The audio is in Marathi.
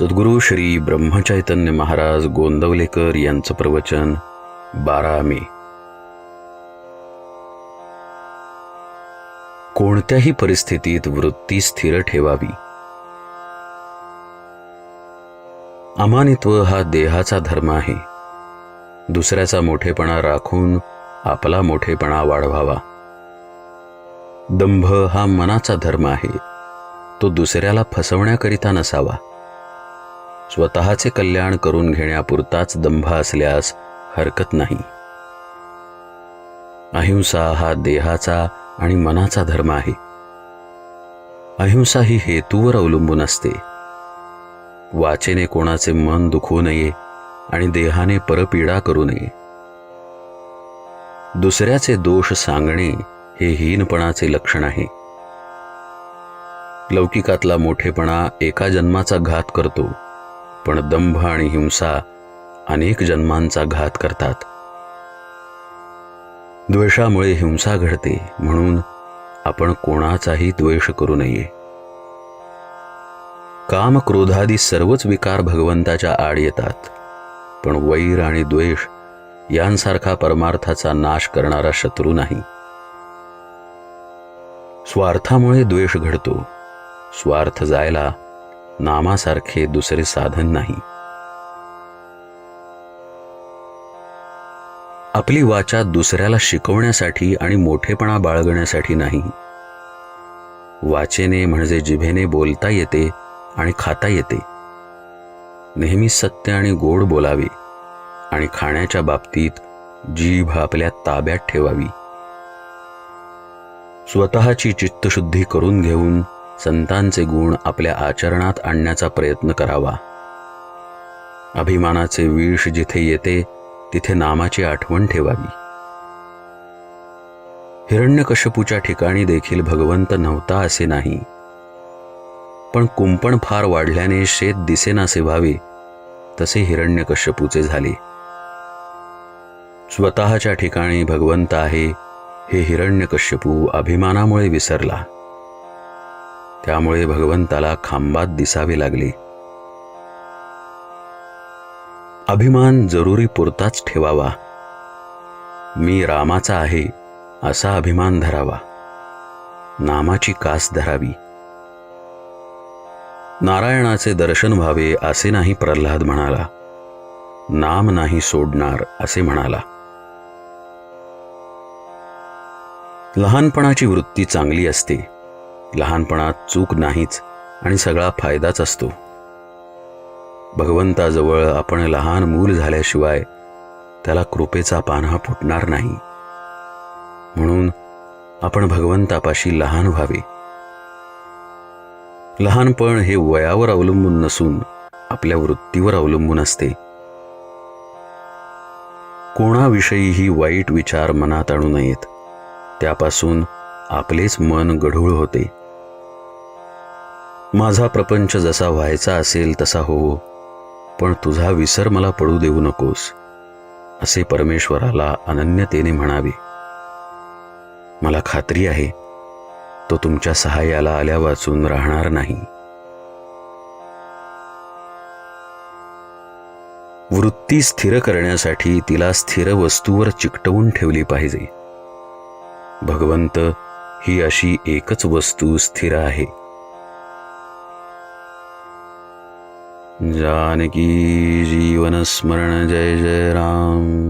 सद्गुरू श्री ब्रह्मचैतन्य महाराज गोंदवलेकर यांचं प्रवचन बारा मे कोणत्याही परिस्थितीत वृत्ती स्थिर ठेवावी. अमानित्व हा देहाचा धर्म आहे. दुसऱ्याचा मोठेपणा राखून आपला मोठेपणा वाढवावा. दंभ हा मनाचा धर्म आहे. तो दुसऱ्याला फसवण्याकरिता नसावा. स्वतःचे कल्याण करून घेण्यापुरताच दंभ असल्यास हरकत नाही. अहिंसा हा देहाचा आणि मनाचा धर्म आहे. अहिंसा ही हेतूवर अवलंबून असते. वाचेने कोणाचे मन दुखवू नये आणि देहाने परपीडा करू नये. दुसऱ्याचे दोष सांगणे हे हीनपणाचे लक्षण आहे. लौकिकातला मोठेपणा एका जन्माचा घात करतो. पण दंभ आणि हिंसा अनेक जन्मांचा घात करतात. द्वेषामुळे हिंसा घडते म्हणून आपण कोणाचाही द्वेष करू नये. काम क्रोधादी सर्वच विकार भगवंताच्या आड येतात पण वैर आणि द्वेष यांसारखा परमार्थाचा नाश करणारा शत्रू नाही. स्वार्थामुळे द्वेष घडतो स्वार्थ जायला नामासारखे दुसरे साधन नाही. आपली वाचा दुसऱ्याला शिकवण्यासाठी आणि मोठेपणा बाळगण्यासाठी नाही. वाचेने म्हणजे जिभेने बोलता येते आणि खाता येते. नेहमी सत्य आणि गोड बोलावे आणि खाण्याच्या बाबतीत जीभ आपल्या ताब्यात ठेवावी. स्वतःची चित्तशुद्धी करून घेऊन संतांचे गुण आपल्या आचरणात आणण्याचा प्रयत्न करावा. अभिमानाचे विष जिथे येते तिथे नामाची आठवण ठेवावी. हिरण्यकश्यपूच्या ठिकाणी देखील भगवंत नव्हता असे नाही. पण कुंपण फार वाढल्याने शेत दिसेनासे व्हावे तसे हिरण्यकश्यपूचे झाले. स्वतःच्या ठिकाणी भगवंत आहे हे हिरण्यकश्यपू अभिमानामुळे विसरला. त्यामुळे भगवंताला खांबात दिसावे लागले. अभिमान जरुरी पुरताच ठेवावा. मी रामाचा आहे असा अभिमान धरावा. नामाची कास धरावी. नारायणाचे दर्शन व्हावे असे नाही प्रल्हाद म्हणाला. नाम नाही सोडणार असे म्हणाला. लहानपणाची वृत्ती चांगली असते. लहानपणात चूक नाहीच आणि सगळा फायदाच असतो. भगवंताजवळ आपण लहान मूल झाल्याशिवाय त्याला कृपेचा पान्हा फुटणार नाही. म्हणून आपण भगवंतापाशी लहान व्हावे. लहानपण हे वयावर अवलंबून नसून आपल्या वृत्तीवर अवलंबून असते. कोणाविषयीही वाईट विचार मनात आणू नयेत. त्यापासून आपलेच मन गढूळ होते. माझा प्रपंच जसा व्हायचा असेल तसा होवो पण तुझा विसर मला पडू देऊ नकोस असे परमेश्वराला अनन्यतेने म्हणावे. मला खात्री आहे तो तुमच्या सहाय्याला आल्या वाचून राहणार नाही. वृत्ती स्थिर करण्यासाठी तिला स्थिर वस्तूवर चिकटवून ठेवली पाहिजे. भगवंत ही अशी एकच वस्तू स्थिर आहे. जानकी जीवन स्मरण जय जय राम.